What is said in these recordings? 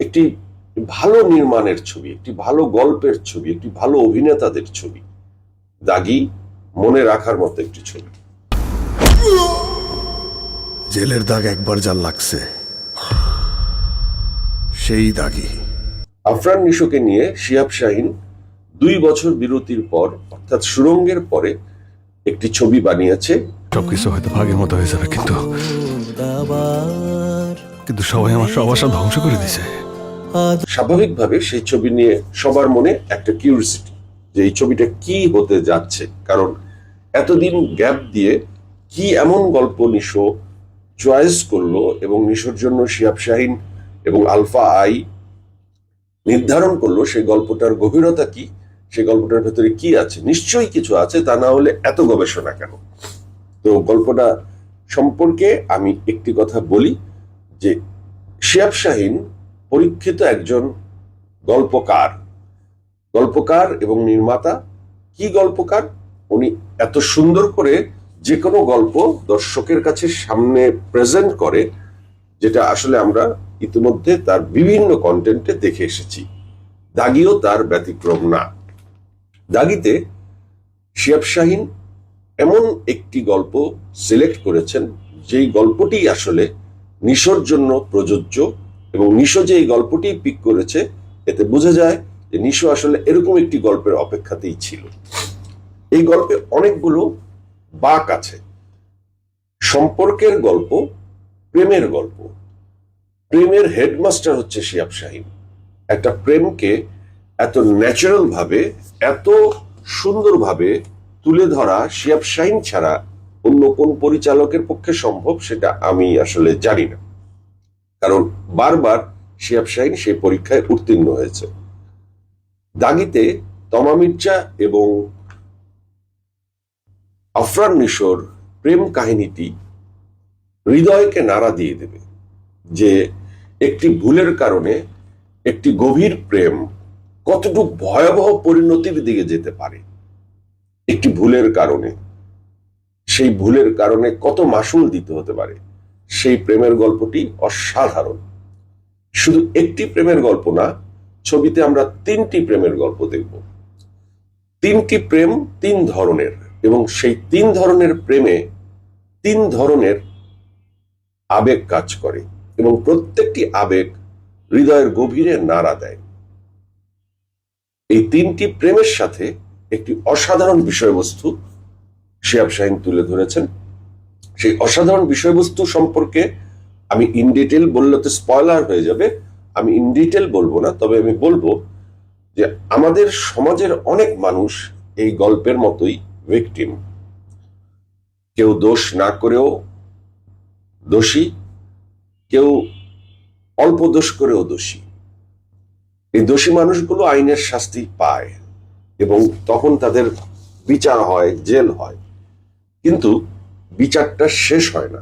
একটি ভালো নির্মাণের ছবি একটি ভালো গল্পের ছবি একটি ভালো অভিনেতাদের ছবি। দাগি মনে রাখার মতো একটি ছবি। জেলের দাগ একবার যার লাগছে সেই দাগি। আফরান নিশোকে নিয়ে শিয়াব শাহিন দুই বছর বিরতির পর অর্থাৎ সুরঙ্গের পরে একটি ছবি বানিয়েছে। সবকিছু হয়তো ভাগের মতো হয়ে যাবে কিন্তু কিন্তু সবাই আমার সব ধ্বংস করে দিছে স্বাভাবিকভাবে সেই ছবি নিয়ে সবার মনে একটা কিউরিসিটি যে এই ছবিটা কি হতে যাচ্ছে? কারণ এতদিন গ্যাপ দিয়ে কি এমন গল্প নিশো চয়েস করল এবং নিশোর জন্য শিয়াব শাহিন এবং আলফা আই নির্ধারণ করল সেই গল্পটার গভীরতা কি? সেই গল্পটার ভেতরে কি আছে? নিশ্চয়ই কিছু আছে, তা না হলে এত গবেষণা কেন? তো গল্পটা সম্পর্কে আমি একটি কথা বলি যে শিয়াব শাহিন পরীক্ষিত একজন গল্পকার। গল্পকার এবং নির্মাতা? কি গল্পকার? উনি এত সুন্দর করে যে কোনো গল্প দর্শকের কাছে সামনে প্রেজেন্ট করে, যেটা আসলে আমরা ইতিমধ্যে তার বিভিন্ন কন্টেন্টে দেখে এসেছি। দাগিও তার ব্যতিক্রম না। দাগিতে শিয়াব শাহিন এমন একটি গল্প সিলেক্ট করেছেন, যেই গল্পটি আসলে নিশোর জন্য প্রযোজ্য এবং নিশো যে এই গল্পটি পিক করেছে, এতে বোঝা যায় যে নিশো আসলে এরকম একটি গল্পের অপেক্ষাতেই ছিল। এই গল্পে অনেকগুলো বাক আছে। সম্পর্কের গল্প, প্রেমের গল্প। প্রেমের হেডমাস্টার হচ্ছে শিয়াব শাহিন। একটা প্রেমকে এত ন্যাচারাল ভাবে, এত সুন্দরভাবে তুলে ধরা শিয়াব শাহিন ছাড়া অন্য কোন পরিচালকের পক্ষে সম্ভব সেটা আমি আসলে জানি না। কারণ বারবার শিয়াব শাহিন সেই পরীক্ষায় উত্তীর্ণ হয়েছে। দাগিতে তমা মির্জা এবং আফরান নিশোর প্রেম কাহিনীটি হৃদয়কে নাড়া দিয়ে দেবে যে একটি ভুলের কারণে একটি গভীর প্রেম কতটুক ভয়াবহ পরিণতির দিকে যেতে পারে। একটি ভুলের কারণে, সেই ভুলের কারণে কত মাসুল দিতে হতে পারে, সেই প্রেমের গল্পটি অসাধারণ। শুধু একটি প্রেমের গল্প না, ছবিতে আমরা তিনটি প্রেমের গল্প দেখব। তিনটি প্রেম তিন ধরনের এবং সেই তিন ধরনের প্রেমে তিন ধরনের আবেগ কাজ করে এবং প্রত্যেকটি আবেগ হৃদয়ের গভীরে নাড়া দেয়। এই তিনটি প্রেমের সাথে একটি অসাধারণ বিষয়বস্তু শিয়াব শাহিন তুলে ধরেছেন। সেই অসাধারণ বিষয়বস্তু সম্পর্কে আমি ইন ডিটেল বললে তো স্পয়লার হয়ে যাবে। আমি ইন ডিটেল বলব না, তবে আমি বলব যে আমাদের সমাজের অনেক মানুষ এই গল্পের মতোই ভিকটিম কেউ দোষ না করেও দোষী, কেউ অল্প দোষ করেও দোষী। এই দোষী মানুষগুলো আইনের শাস্তি পায় এবং তখন তাদের বিচার হয়, জেল হয়। কিন্তু বিচারটা শেষ হয় না।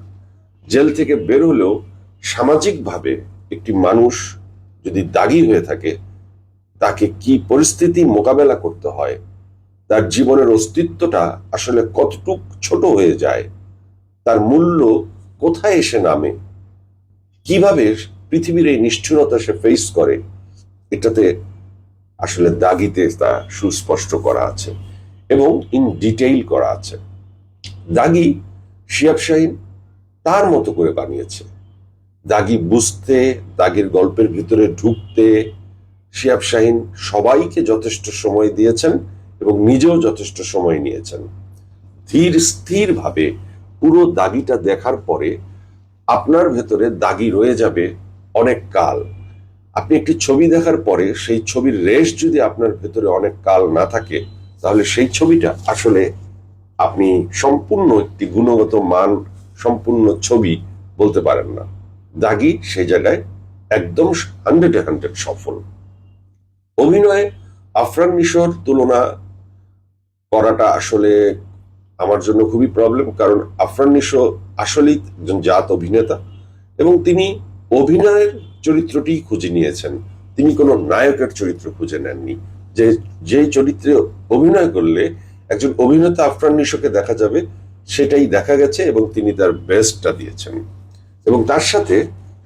জেল থেকে বের হলেও সামাজিকভাবে একটি মানুষ যদি দাগি হয়ে থাকে, তাকে কি পরিস্থিতি মোকাবেলা করতে হয়? তার জীবনের অস্তিত্বটা আসলে কতটুক ছোট হয়ে যায়? তার মূল্য কোথায় এসে নামে? কীভাবে পৃথিবীর এই নিষ্ঠুরতা সে ফেস করে? এটাতে আসলে দাগিতে তা সুস্পষ্ট করা আছে এবং ইন ডিটেইল করা আছে। দাগি শিয়াব শাহিন তার মতো করে বানিয়েছে। দাগি বুঝতে, দাগির গল্পের ভিতরে ঢুকতে শিয়াব শাহিন সবাইকে যথেষ্ট সময় দিয়েছেন এবং নিজেও যথেষ্ট সময় নিয়েছেন। ধীর স্থির ভাবে পুরো দাগিটা দেখার পরে আপনার ভেতরে দাগি রয়ে যাবে অনেক কাল। আপনি একটি ছবি দেখার পরে সেই ছবির রেশ যদি আপনার ভেতরে অনেক কাল না থাকে, তাহলে সেই ছবিটা আসলে আপনি সম্পূর্ণ একটি গুণগত মান সম্পূর্ণ ছবি বলতে পারেন না। দাগি সেই জায়গায় একদম হান্ড্রেডে হান্ড্রেড সফল। অভিনয়ে আফরান নিশোর তুলনা করাটা আসলে আমার জন্য খুবই প্রবলেম কারণ আফরান নিশো আসলেই একজন জাত অভিনেতা এবং তিনি অভিনয়ের চরিত্রটি খুঁজে নিয়েছেন। তিনি কোনো নায়কের চরিত্র খুঁজে নেননি। যে যে চরিত্রে অভিনয় করলে একজন অভিনেতা আফরান নিশোকে দেখা যাবে সেটাই দেখা গেছে এবং তিনি তার বেস্টটা দিয়েছেন। এবং তার সাথে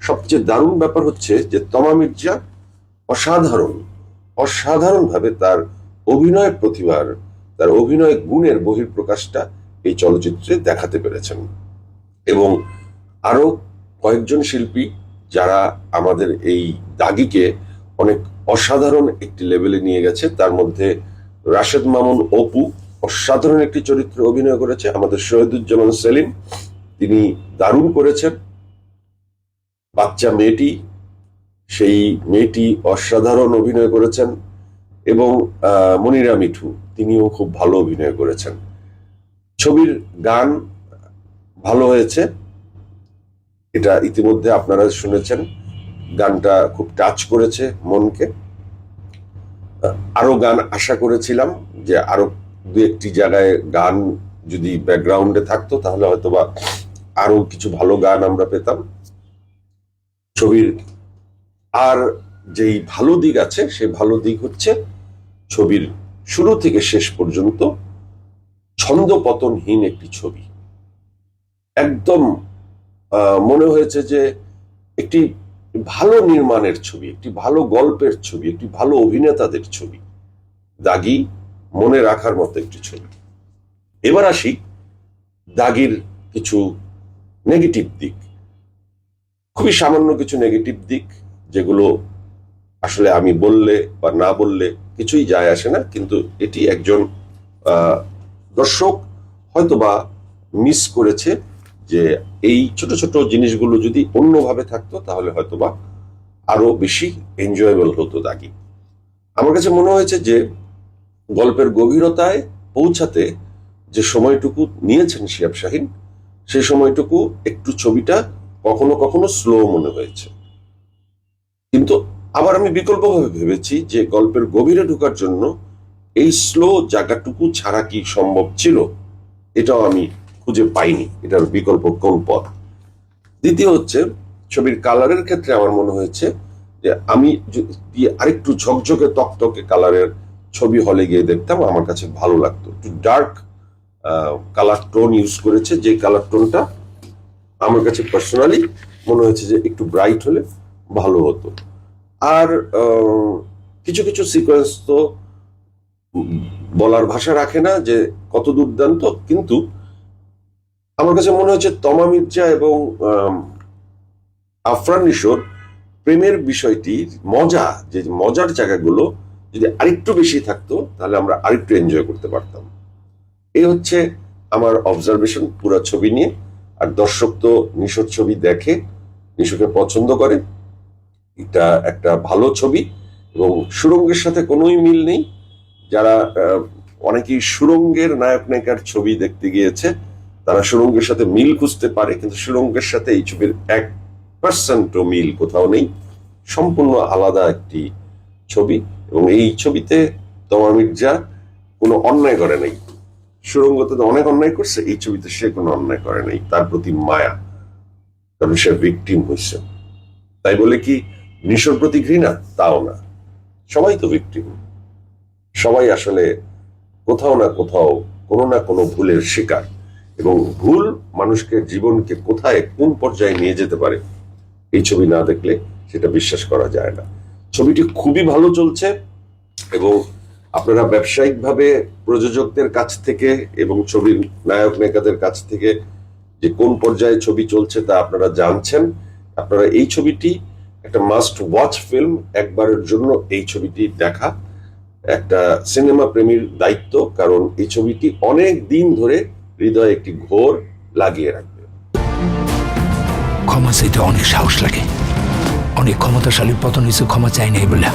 সবচেয়ে দারুণ ব্যাপার হচ্ছে যে তমা মির্জা অসাধারণ, অসাধারণভাবে তার অভিনয় প্রতিভার, তার অভিনয় গুণের বহির্প্রকাশটা এই চলচ্চিত্রে দেখাতে পেরেছেন। এবং আরও কয়েকজন শিল্পী যারা আমাদের এই দাগিকে অনেক অসাধারণ একটি লেভেলে নিয়ে গেছে, তার মধ্যে রাশেদ মামুন, অপু অসাধারণ একটি চরিত্রে অভিনয় করেছে আমাদের শহীদুজ্জামান সেলিম। তিনি দারুণ করেছেন। বাচ্চা মেয়েটি, সেই মেয়েটি অসাধারণ অভিনয় করেছেন এবং মনিরা মিঠু, তিনিও খুব ভালো অভিনয় করেছেন। ছবির গান ভালো হয়েছে। এটা ইতিমধ্যে আপনারা শুনেছেন। গানটা খুব টাচ করেছে মনকে। আরও গান আশা করেছিলাম যে আরও দু একটি জায়গায় গান যদি ব্যাকগ্রাউন্ডে থাকতো, তাহলে হয়তোবা আরও কিছু ভালো গান আমরা পেতাম। ছবির আর যেই ভালো দিক আছে সেই ভালো দিক হচ্ছে ছবির শুরু থেকে শেষ পর্যন্ত ছন্দপতনহীন একটি ছবি। একদম মনে হয়েছে যে একটি ভালো নির্মাণের ছবি, একটি ভালো গল্পের ছবি, একটি ভালো অভিনেতাদের ছবি। দাগি মনে রাখার মতো একটি ছবি। এবার আসি দাগির কিছু নেগেটিভ দিক। খুবই সামান্য কিছু নেগেটিভ দিক, যেগুলো আসলে আমি বললে বা না বললে কিছুই যায় আসে না, কিন্তু এটি একজন দর্শক হয়তোবা মিস করেছে যে এই ছোট ছোট জিনিসগুলো যদি অন্যভাবে থাকতো, তাহলে হয়তোবা আরও বেশি এনজয়েবল হতো দাগি। আমার কাছে মনে হয়েছে যে গল্পের গভীরতায় পৌঁছাতে যে সময়টুকু নিয়েছেন শিয়াব শাহিন, সেই সময়টুকু একটু ছবিটা কখনো কখনো স্লো মনে হয়েছে। কিন্তু আবার আমি বিকল্পভাবে ভেবেছি যে গল্পের গভীরে ঢোকার জন্য এই স্লো জায়গাটুকু ছাড়া কি সম্ভব ছিল, এটাও আমি খুঁজে পাইনি। এটার বিকল্প কোন পথ? দ্বিতীয় হচ্ছে, ছবির কালারের ক্ষেত্রে আমার মনে হয়েছে যে আমি যদি আরেকটু ঝকঝকে তকতকে কালারের ছবি হলে গিয়ে দেখতাম, আমার কাছে ভালো লাগতো। একটু ডার্ক কালার টোন ইউজ করেছে, যে কালার টোনটা আমার কাছে পার্সোনালি মনে হয়েছে যে একটু ব্রাইট হলে ভালো হতো। আর কিছু কিছু সিকোয়েন্স তো বলার ভাষা রাখে না যে কত দুর্দান্ত, কিন্তু আমার কাছে মনে হচ্ছে তমা মির্জা এবং আফরান নিশোর প্রেমের বিষয়টির মজা, যে মজার জায়গাগুলো যদি আরেকটু বেশি থাকতো, তাহলে আমরা আরেকটু এনজয় করতে পারতাম। এই হচ্ছে আমার অবজারভেশন পুরো ছবি নিয়ে। আর দর্শক তো নিশোর ছবি দেখে, নিশোকে পছন্দ করে। এটা একটা ভালো ছবি এবং সুরঙ্গের সাথে কোনোই মিল নেই। যারা অনেকেই সুরঙ্গের নায়ক নায়িকার ছবি দেখতে গিয়েছে, তারা সুরঙ্গের সাথে মিল খুঁজতে পারে, কিন্তু সুরঙ্গের সাথে এই ছবির এক পার্সেন্টও মিল কোথাও নেই। সম্পূর্ণ আলাদা একটি ছবি। এবং এই ছবিতে তমা মির্জা কোনো অন্যায় করে নাই। সুরঙ্গতে তো অনেক অন্যায় করছে, এই ছবিতে সে কোনো অন্যায় করে নাই। তার প্রতি মায়া, কারণ সে ভিকটিম হয়েছে তাই বলে কি, নিশোর প্রতি ঘৃণা? তাও না। সবাই তো ভিকটিম সবাই আসলে কোথাও না কোথাও, কোনো না কোনো ভুলের শিকার। এবং ভুল মানুষকে, জীবনকে কোথায়, কোন পর্যায়ে নিয়ে যেতে পারে, এই ছবি না দেখলে সেটা বিশ্বাস করা যায় না। ছবিটি খুবই ভালো চলছে এবং আপনারা ব্যবসায়িকভাবে প্রযোজকদের কাছ থেকে এবং ছবির নায়ক নায়িকাদের কাছ থেকে যে কোন পর্যায়ে ছবি চলছে তা আপনারা জানছেন। আপনারা এই ছবিটি একটা মাস্ট ওয়াচ ফিল্ম একবারের জন্য এই ছবিটি দেখা। একটা সিনেমা প্রেমীর দায়িত্ব, কারণ এই ছবিটি অনেক দিন ধরে হৃদয়ে একটি ঘোর লাগিয়ে রাখবে। ক্ষমা অনেক সাহস লাগে। অনেক ক্ষমতাশালী পতন ক্ষমা চাই নাই বলে।